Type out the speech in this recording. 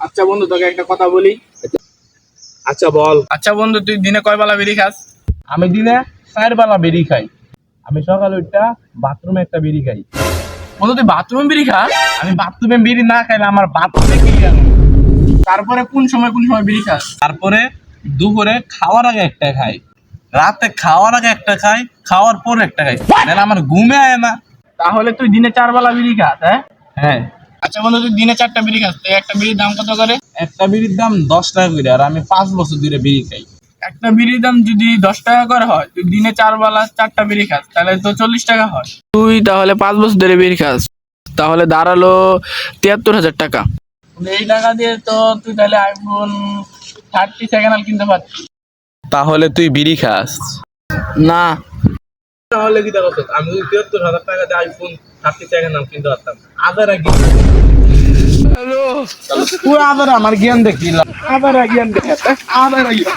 আচ্ছা বন্ধু তোকে একটা কথা বলি। আচ্ছা বল। আচ্ছা বন্ধু তুই দিনে কয় বেলা বিড়ি খাস? আমি দিনে চার বেলা বেরি খাই। আমি সকালে উঠটা বাথরুমে একটা বিড়ি খাই। বন্ধু তুই বাথরুম বিড়ি খাস আমি বাথরুমে বিড়ি না খাইলে আমার বাথরুমে কি তারপরে কোন সময় কোন সময় বিড়ি খাস? তারপরে দুপুরে খাওয়ার আগে একটা খাই। রাতে খাওয়ার আগে একটা খাই খাওয়ার পর একটা খাই। নাহলে আমার ঘুমে আয় না। তাহলে তুই দিনে চার বেলা বিড়ি খাস হ্যাঁ? হ্যাঁ। আচ্ছা বন্ধু তুই দিনে চারটা বিড়ি খাস একটা বিড়ির দাম কত করে? একটা বিড়ির দাম দশ টাকা করে আর আমি পাঁচ বছর ধরে বিড়ি খাই। একটা বিড়ির দাম যদি দশ টাকা করে হয় তুই দিনে চার বেলা চারটা বিড়ি খাস তাহলে তো চল্লিশ টাকা হয়। তুই তাহলে পাঁচ বছর ধরে বিড়ি খাস তাহলে দাঁড়াল তিয়াত্তর হাজার টাকা। এই টাকা দিয়ে তো তুই তাহলে আইফোন থার্টি সেকেন্ড কিনতে পারছিস তাহলে তুই বিড়ি খাস। না তাহলে কি দেখো আমি তিয়াত্তর হাজার টাকা দিয়ে আইফোন থার্টি সেকেন্ড নাম কিনতে পারতাম আদার হ্যালো। আদার আমার জ্ঞান দেখিলাম আবার আগিয়ে আবার আগিয়ে